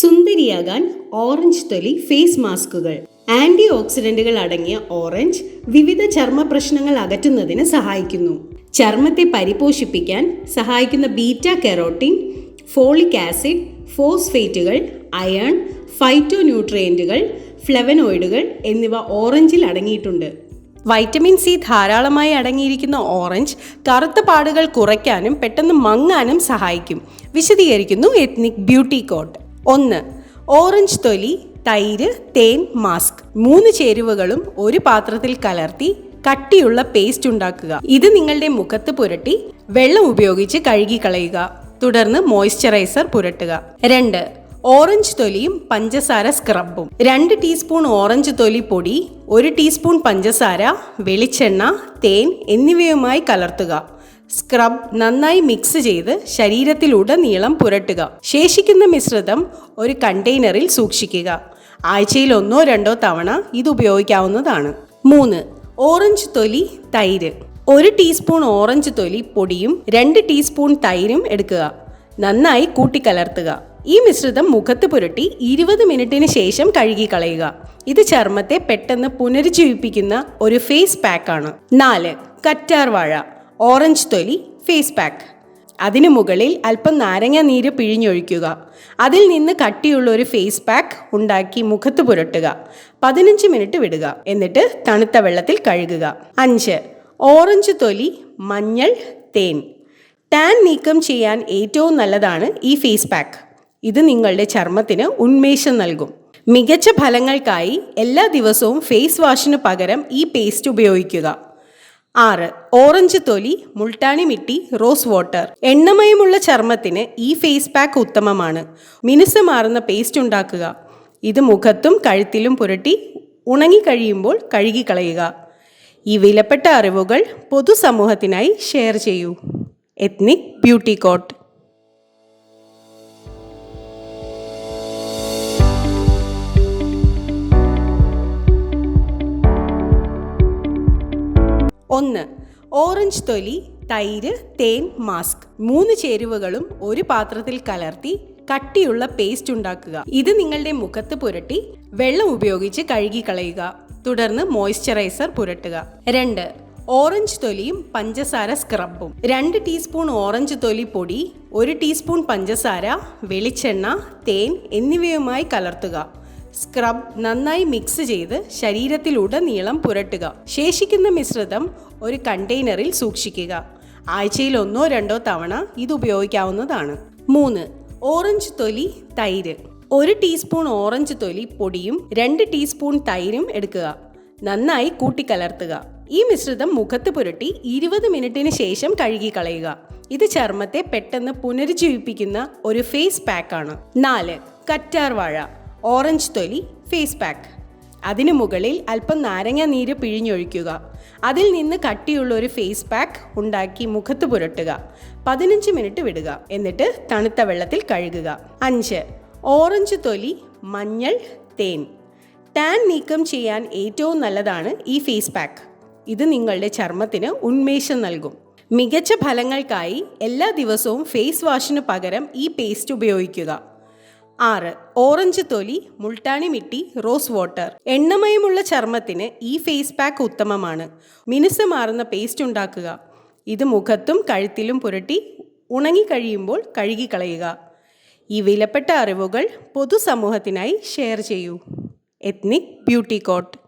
സുന്ദരിയാകാൻ orange തൊലി face മാസ്കുകൾ anti ഓക്സിഡന്റുകൾ അടങ്ങിയ ഓറഞ്ച് വിവിധ ചർമ്മ പ്രശ്നങ്ങൾ അകറ്റുന്നതിന് സഹായിക്കുന്നു. ചർമ്മത്തെ പരിപോഷിപ്പിക്കാൻ സഹായിക്കുന്ന ബീറ്റ കെറോട്ടിൻ ഫോളിക് ആസിഡ് ഫോസ്ഫേറ്റുകൾ അയൺ ഫൈറ്റോ ന്യൂട്രിയന്റുകൾ ഫ്ലെവനോയിഡുകൾ എന്നിവ ഓറഞ്ചിൽ അടങ്ങിയിട്ടുണ്ട്. വൈറ്റമിൻ സി ധാരാളമായി അടങ്ങിയിരിക്കുന്ന ഓറഞ്ച് കറുത്ത പാടുകൾ കുറയ്ക്കാനും പെട്ടെന്ന് മങ്ങാനും സഹായിക്കും. വിശദീകരിക്കുന്നു എത്നിക് ബ്യൂട്ടി കോട്ട്. ഒന്ന് ഓറഞ്ച് തൊലി തൈര് തേൻ മാസ്ക്. മൂന്ന് ചേരുവകളും ഒരു പാത്രത്തിൽ കലർത്തി കട്ടിയുള്ള പേസ്റ്റ് ഉണ്ടാക്കുക. ഇത് നിങ്ങളുടെ മുഖത്ത് പുരട്ടി വെള്ളം ഉപയോഗിച്ച് കഴുകി കളയുക തുടർന്ന് മോയ്സ്ചറൈസർ പുരട്ടുക. രണ്ട് ഓറഞ്ച് തൊലിയും പഞ്ചസാര സ്ക്രബും. രണ്ട് ടീസ്പൂൺ ഓറഞ്ച് തൊലി പൊടി ഒരു ടീസ്പൂൺ പഞ്ചസാര വെളിച്ചെണ്ണ തേൻ എന്നിവയുമായി കലർത്തുക. സ്ക്രബ് നന്നായി മിക്സ് ചെയ്ത് ശരീരത്തിലുടനീളം പുരട്ടുക. ശേഷിക്കുന്ന മിശ്രിതം ഒരു കണ്ടെയ്നറിൽ സൂക്ഷിക്കുക. ആഴ്ചയിൽ ഒന്നോ രണ്ടോ തവണ ഇത് ഉപയോഗിക്കാവുന്നതാണ്. മൂന്ന് ഓറഞ്ച് തൊലി തൈര്. ഒരു ടീസ്പൂൺ ഓറഞ്ച് തൊലി പൊടിയും രണ്ട് ടീസ്പൂൺ തൈരും എടുക്കുക. നന്നായി കൂട്ടിക്കലർത്തുക. ഈ മിശ്രിതം മുഖത്ത് പുരട്ടി ഇരുപത് മിനിറ്റിന് ശേഷം കഴുകി കളയുക ഇത് ചർമ്മത്തെ പെട്ടെന്ന് പുനരുജ്ജീവിപ്പിക്കുന്ന ഒരു ഫേസ് പാക്കാണ്. നാല് കറ്റാർ വാഴ ഓറഞ്ച് തൊലി ഫേസ് പാക്ക് അതിനു മുകളിൽ അല്പം നാരങ്ങ നീര് പിഴിഞ്ഞൊഴിക്കുക. അതിൽ നിന്ന് കട്ടിയുള്ള ഒരു ഫേസ് പാക്ക് ഉണ്ടാക്കി മുഖത്ത് പുരട്ടുക. പതിനഞ്ച് മിനിറ്റ് വിടുക. എന്നിട്ട് തണുത്ത വെള്ളത്തിൽ കഴുകുക. അഞ്ച്. ഓറഞ്ച് തൊലി മഞ്ഞൾ തേൻ. ടാൻ നീക്കം ചെയ്യാൻ ഏറ്റവും നല്ലതാണ് ഈ ഫേസ് പാക്ക് ഇത് നിങ്ങളുടെ ചർമ്മത്തിന് ഉന്മേഷം നൽകും. മികച്ച ഫലങ്ങൾക്കായി എല്ലാ ദിവസവും ഫേസ് വാഷിന് പകരം ഈ പേസ്റ്റ് ഉപയോഗിക്കുക. ആറ് ഓറഞ്ച് തൊലി മുൾട്ടാണി മിട്ടി റോസ് വാട്ടർ. എണ്ണമയമുള്ള ചർമ്മത്തിന് ഈ ഫേസ് പാക്ക് ഉത്തമമാണ്. മിനുസമാർന്ന പേസ്റ്റ് ഉണ്ടാക്കുക. ഇത് മുഖത്തും കഴുത്തിലും പുരട്ടി ഉണങ്ങിക്കഴിയുമ്പോൾ കഴുകിക്കളയുക. ഈ വിലപ്പെട്ട അറിവുകൾ പൊതുസമൂഹത്തിനായി ഷെയർ ചെയ്യൂ. Ethnic beauty coat. ഒന്ന് ഓറഞ്ച് തൊലി തൈര് തേൻ മാസ്ക്. മൂന്ന് ചേരുവകളും ഒരു പാത്രത്തിൽ കലർത്തി കട്ടിയുള്ള പേസ്റ്റ് ഉണ്ടാക്കുക. ഇത് നിങ്ങളുടെ മുഖത്ത് പുരട്ടി വെള്ളം ഉപയോഗിച്ച് കഴുകി കളയുക തുടർന്ന് മോയ്സ്ചറൈസർ പുരട്ടുക. രണ്ട് ഓറഞ്ച് തൊലിയും പഞ്ചസാര സ്ക്രബും രണ്ട് ടീസ്പൂൺ ഓറഞ്ച് തൊലി പൊടി ഒരു ടീസ്പൂൺ പഞ്ചസാര വെളിച്ചെണ്ണ തേൻ എന്നിവയുമായി കലർത്തുക. സ്ക്രബ് നന്നായി മിക്സ് ചെയ്ത് ശരീരത്തിലുടനീളം പുരട്ടുക. ശേഷിക്കുന്ന മിശ്രിതം ഒരു കണ്ടെയ്നറിൽ സൂക്ഷിക്കുക. ആഴ്ചയിൽ ഒന്നോ രണ്ടോ തവണ ഇത് ഉപയോഗിക്കാവുന്നതാണ്. മൂന്ന് ഓറഞ്ച് തൊലി തൈര്. ഒരു ടീസ്പൂൺ ഓറഞ്ച് തൊലി പൊടിയും രണ്ട് ടീസ്പൂൺ തൈരും എടുക്കുക. നന്നായി കൂട്ടിക്കലർത്തുക. ഈ മിശ്രിതം മുഖത്ത് പുരട്ടി ഇരുപത് മിനിറ്റിന് ശേഷം കഴുകി കളയുക ഇത് ചർമ്മത്തെ പെട്ടെന്ന് പുനരുജ്ജീവിപ്പിക്കുന്ന ഒരു ഫേസ് പാക്കാണ്. നാല് കറ്റാർ വാഴ ഓറഞ്ച് തൊലി ഫേസ് പാക്ക്. അതിനു മുകളിൽ അല്പം നാരങ്ങ നീര് പിഴിഞ്ഞൊഴിക്കുക. അതിൽ നിന്ന് കട്ടിയുള്ള ഒരു ഫേസ് പാക്ക് ഉണ്ടാക്കി മുഖത്ത് പുരട്ടുക. പതിനഞ്ച് മിനിറ്റ് വിടുക. എന്നിട്ട് തണുത്ത വെള്ളത്തിൽ കഴുകുക. അഞ്ച്. ഓറഞ്ച് തൊലി മഞ്ഞൾ തേൻ. ടാൻ നീക്കം ചെയ്യാൻ ഏറ്റവും നല്ലതാണ് ഈ ഫേസ് പാക്ക്. ഇത് നിങ്ങളുടെ ചർമ്മത്തിന് ഉന്മേഷം നൽകും. മികച്ച ഫലങ്ങൾക്കായി എല്ലാ ദിവസവും ഫേസ് വാഷിന് പകരം ഈ പേസ്റ്റ് ഉപയോഗിക്കുക. ആറ് ഓറഞ്ച് തൊലി മുൾട്ടാണി മിട്ടി റോസ് വാട്ടർ. എണ്ണമയമുള്ള ചർമ്മത്തിന് ഈ ഫേസ് പാക്ക് ഉത്തമമാണ്. മിനുസമാർന്ന പേസ്റ്റ് ഉണ്ടാക്കുക. ഇത് മുഖത്തും കഴുത്തിലും പുരട്ടി ഉണങ്ങിക്കഴിയുമ്പോൾ കഴുകിക്കളയുക. ഈ വിലപ്പെട്ട അറിവുകൾ പൊതുസമൂഹത്തിനായി ഷെയർ ചെയ്യൂ. Ethnic beauty coat.